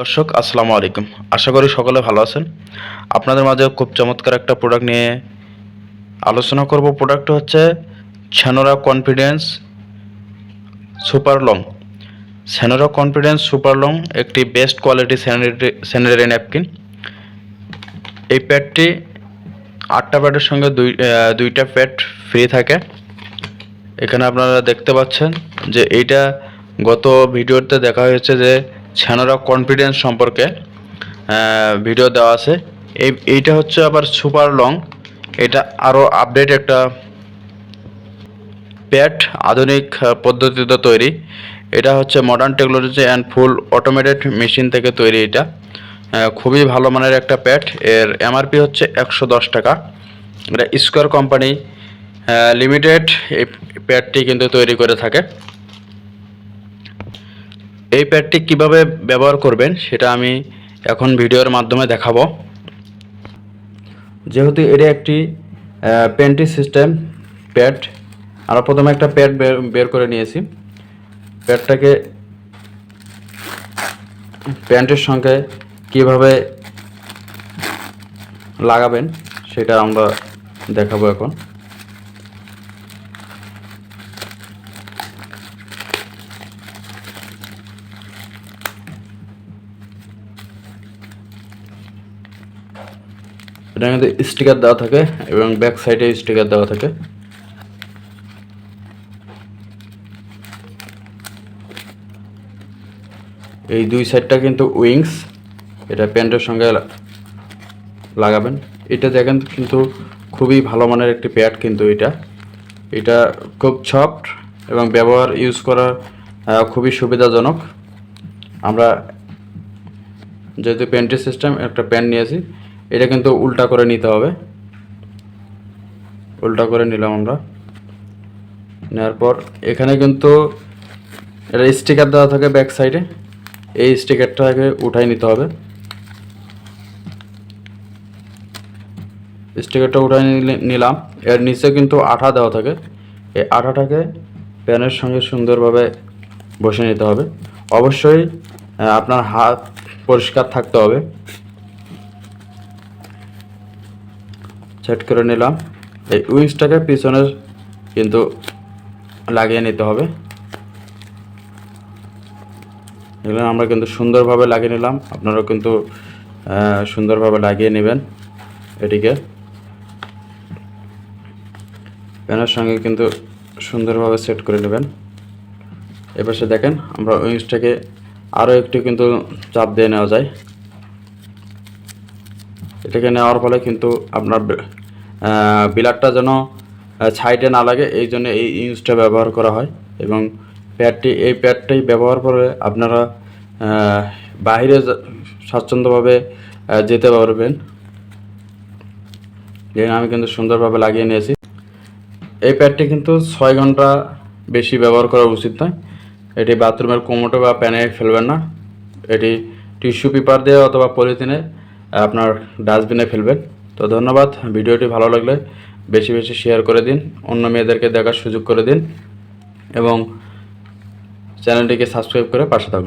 দর্শক, আসসালামু আলাইকুম। আশা করি সকলে ভালো আছেন। আপনাদের মাঝে খুব চমৎকার একটা প্রোডাক্ট নিয়ে আলোচনা করব। প্রোডাক্ট হচ্ছে Senora confidence super long Senora confidence super long একটি বেস্ট কোয়ালিটি স্যানিটারি ন্যাপকিন এই প্যাডটি আটটা প্যাডের সঙ্গে দুই দুইটা প্যাড ফ্রি থাকে। এখানে আপনারা দেখতে পাচ্ছেন যে এইটা গত ভিডিওতে দেখা হয়েছে যে ছানারা কনফিডেন্স সম্পর্কে ভিডিও দেওয়া আছে। এই, এইটা হচ্ছে আবার সুপার লং এটা আরও আপডেট একটা প্যাড আধুনিক পদ্ধতিতে তৈরি। এটা হচ্ছে modern technology and full automated machine থেকে তৈরি এটা। খুবই ভালো মানের একটা প্যাড এর এমআরপি হচ্ছে একশো দশ টাকা। এটা স্কোয়ার কোম্পানি লিমিটেড এই প্যাডটি কিন্তু তৈরি করে থাকে। এই প্যাডটি কীভাবে ব্যবহার করবেন সেটা আমি এখন ভিডিওর মাধ্যমে দেখাবো। যেহেতু এটা একটি পেন্টি সিস্টেম প্যাড আমরা প্রথমে একটা প্যাড বের করে নিয়েছি। প্যাডটাকে প্যান্টের সঙ্গে কীভাবে লাগাবেন সেটা আমরা দেখাবো এখন। এটা কিন্তু স্টিকার দেওয়া থাকে এবং ব্যাক সাইডে স্টিকার দেওয়া থাকে। এই দুই সাইডটা কিন্তু উইংস এটা প্যান্টের সঙ্গে লাগাবেন। এটা দেখেন কিন্তু খুবই ভালো মানের একটি প্যাড কিন্তু এটা। এটা খুব সফট এবং ব্যবহার ইউজ করা খুবই সুবিধাজনক। আমরা যেহেতু প্যান্টের সিস্টেম একটা প্যান্ট নিয়েছি এটা কিন্তু উল্টা করে নিতে হবে। উল্টা করে নিলাম আমরা। নেওয়ার পর এখানে কিন্তু এটা স্টিকার দেওয়া থাকে ব্যাক সাইডে এই স্টিকারটাকে উঠাই নিতে হবে। স্টিকারটা উঠাই নিলে- নিলাম। এর নিচে কিন্তু আঠা দেওয়া থাকে। এই আঠাটাকে প্যানের সঙ্গে সুন্দরভাবে বসে নিতে হবে। অবশ্যই আপনার হাত পরিষ্কার থাকতে হবে। সেট করে নিলাম। এই উইংসটাকে পিছনে কিন্তু লাগিয়ে নিতে হবে। এগুলো আমরা কিন্তু সুন্দরভাবে লাগিয়ে নিলাম। আপনারাও কিন্তু সুন্দরভাবে লাগিয়ে নেবেন এটিকে। প্যানের সঙ্গে কিন্তু সুন্দরভাবে সেট করে নেবেন। এপাশে দেখেন, আমরা উইংসটাকে আরও একটু কিন্তু চাপ দিয়ে নেওয়া যায়। এটাকে নেওয়ার ফলে কিন্তু আপনার বিলারটা যেন সাইডে না লাগে, এই জন্য এই ইউজটা ব্যবহার করা হয়। এবং প্যাডটি, এই প্যাডটাই ব্যবহার করে আপনারা যা- স্বাচ্ছন্দ্যভাবে যেতে পারবেন। আমি কিন্তু সুন্দরভাবে লাগিয়ে নিয়েছি। এই প্যাডটি কিন্তু ছয় ঘণ্টা বেশি ব্যবহার করা উচিত নয়। এটি বাথরুমের কোমোটো বা প্যানে ফেলবেন না। এটি টিস্যু পেপার দিয়ে অথবা পলিথিনে আপনার ডাস্টবিনে ফেলবেন। তো ধন্যবাদ, ভিডিওটি ভালো লাগলে বেশি বেশি শেয়ার করে দিন, অন্য মেয়েদেরকে দেখার সুযোগ করে দিন, এবং চ্যানেলটিকে সাবস্ক্রাইব করে পাশে থাকুন।